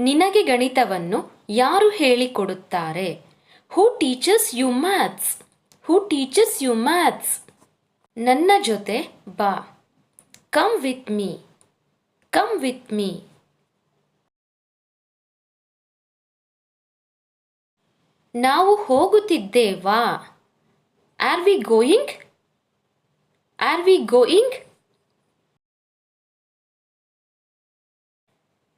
ನಿನಗೆ ಗಣಿತವನ್ನು ಯಾರು ಹೇಳಿಕೊಡುತ್ತಾರೆ? Who teachers you maths who teachers you maths ನನ್ನ ಜೊತೆ ಬಾ. Come with me come with me ನಾವು ಹೋಗುತ್ತಿದ್ದೇವಾ? Are we going are we going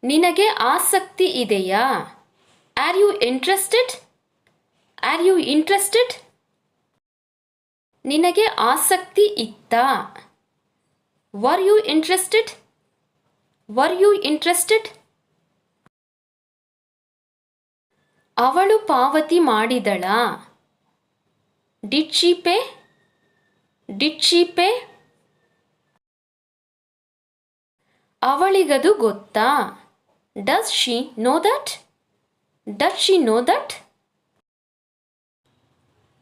ನಿನಗೆ ಆಸಕ್ತಿ ಇದೆಯಾ? Are you interested are you interested ನಿನಗೆ ಆಸಕ್ತಿ ಇತ್ತಾ? Were you interested were you interested ಅವಳು ಪಾವತಿ ಮಾಡಿದಳಾ. Did she pay did pay ಅವಳಿಗದು ಗೊತ್ತಾ? Does she know that Does she know that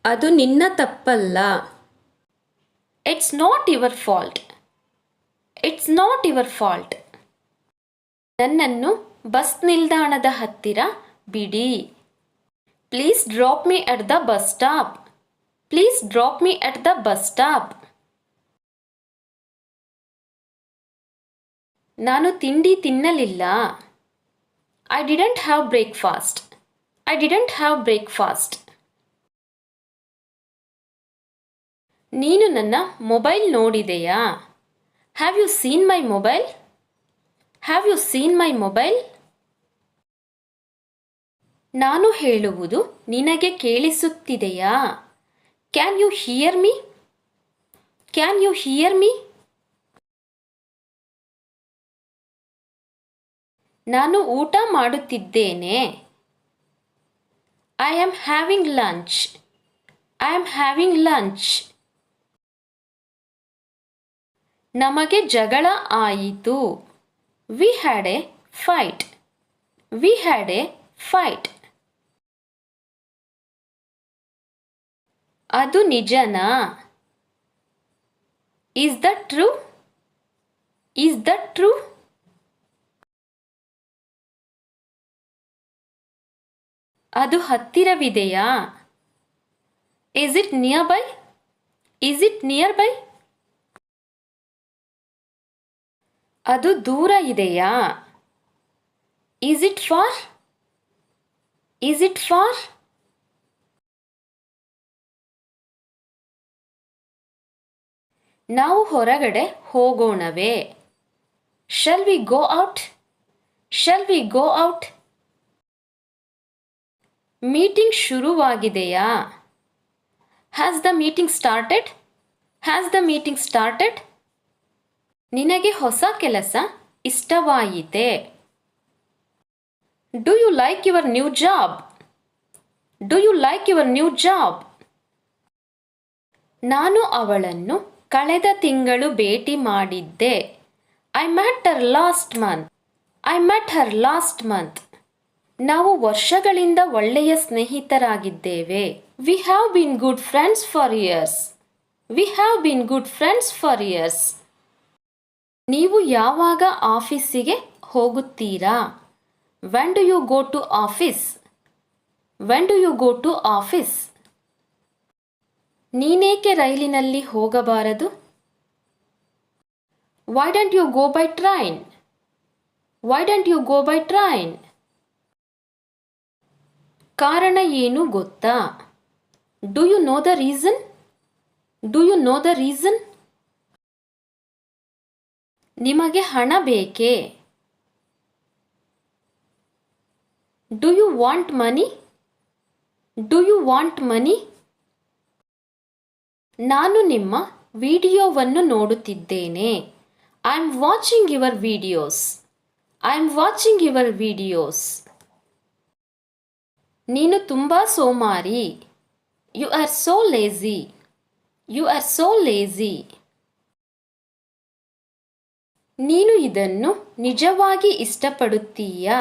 ಅದು ನಿನ್ನ ತಪ್ಪಲ್ಲ. It's not your fault it's not your fault ನನ್ನನ್ನು ಬಸ್ ನಿಲ್ದಾಣದ ಹತ್ತಿರ ಬಿಡಿ. Please drop me at the bus stop please drop me at the bus stop ನಾನು ತಿಂಡಿ ತಿನ್ನಲಿಲ್ಲ. I didn't have breakfast I didn't have breakfast ನೀನು ನನ್ನ mobile ನೋಡಿದೆಯಾ? Have you seen my mobile have you seen my mobile ನಾನು ಹೇಳುವುದು ನಿನಗೆ ಕೇಳಿಸುತ್ತಿದೆಯಾ? Can you hear me can you hear me ನಾನು ಊಟ ಮಾಡುತ್ತಿದ್ದೇನೆ. I am having lunch I am having lunch ನಮಗೆ ಜಗಳ ಆಯಿತು. We had a fight we had a fight ಅದು ನಿಜನಾ? Is that true is that true ಅದು ಹತ್ತಿರವಿದೆಯಾ? Is it nearby is it nearby ಅದು ದೂರ ಇದೆಯಾ? Is it far is it far ನಾವು ಹೊರಗಡೆ ಹೋಗೋಣವೇ. Shall we go out shall we go out meeting ಶುರುವಾಗಿದೆಯಾ? Has the meeting started has the meeting started ನಿನಗೆ ಹೊಸ ಕೆಲಸ ಇಷ್ಟವಾಯಿತೆ. Do you like your new job do you like your new job ನಾನು ಅವಳನ್ನು ಕಳೆದ ತಿಂಗಳು ಭೇಟಿ ಮಾಡಿದ್ದೆ. I met her last month I met her last month ನಾವು ವರ್ಷಗಳಿಂದ ಒಳ್ಳೆಯ ಸ್ನೇಹಿತರಾಗಿದ್ದೇವೆ. We have been good friends for years we have been good friends for years ನೀವು ಯಾವಾಗ ಆಫೀಸಿಗೆ ಹೋಗುತ್ತೀರಾ? When do you go to office when do you go to office ನೀನೇಕೆ ರೈಲಿನಲ್ಲಿ ಹೋಗಬಾರದು? Why don't you go by train why don't you go by train ಕಾರಣ ಏನು ಗೊತ್ತಾ? Do you know the reason do you know the reason ನಿಮಗೆ ಹಣ ಬೇಕೇ? Do you want money do you want money ನಾನು ನಿಮ್ಮ ವಿಡಿಯೋವನ್ನು ನೋಡುತ್ತಿದ್ದೇನೆ. I am watching your videos I am watching your videos ನೀನು ತುಂಬ ಸೋಮಾರಿ. You are so lazy you are so lazy ನೀನು ಇದನ್ನು ನಿಜವಾಗಿ ಇಷ್ಟಪಡುತ್ತೀಯಾ?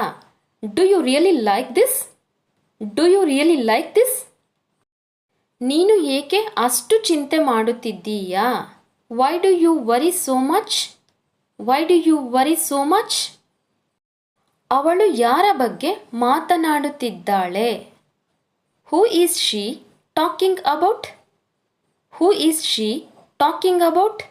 Do you really like this do you really like this ನೀನು ಏಕೆ ಅಷ್ಟು ಚಿಂತೆ ಮಾಡುತ್ತಿದ್ದೀಯಾ? Why do you worry so much why do you worry so much ಅವಳು ಯಾರ ಬಗ್ಗೆ ಮಾತನಾಡುತ್ತಿದ್ದಾಳೆ? Who is she talking about who is she talking about